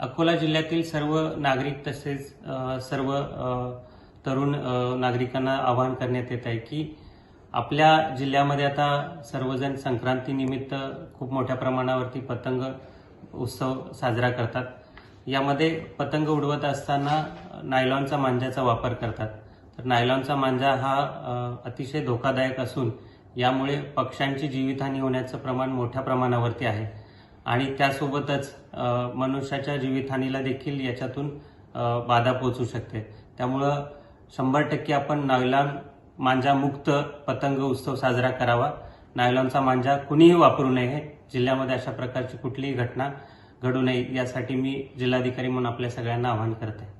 अकोला जिल्ह्यातील सर्व नागरिक तसेच सर्व तरुण नागरिकांना आवाहन करण्यात येत आहे की आपल्या जिल्ह्यामध्ये आता सर्वजण संक्रांतीनिमित्त खूप मोठ्या प्रमाणावरती पतंग उत्सव साजरा करतात. यामध्ये पतंग उडवत असताना नायलॉनचा मांजाचा वापर करतात. तर नायलॉनचा मांजा हा अतिशय धोकादायक असून यामुळे पक्ष्यांची जीवितहानी होण्याचं प्रमाण मोठ्या प्रमाणावरती आहे. आणि त्यासोबतच मनुष्याच्या जीवितहानीला देखील याच्यातून बाधा पोचू शकते. त्यामुळं शंभर टक्के आपण नायलॉन मांजामुक्त पतंग उत्सव साजरा करावा. नायलॉनचा मांजा कुणीही वापरू नये. जिल्ह्यामध्ये अशा प्रकारची कुठलीही घटना घडू नये यासाठी मी जिल्हाधिकारी म्हणून आपल्या सगळ्यांना आवाहन करते.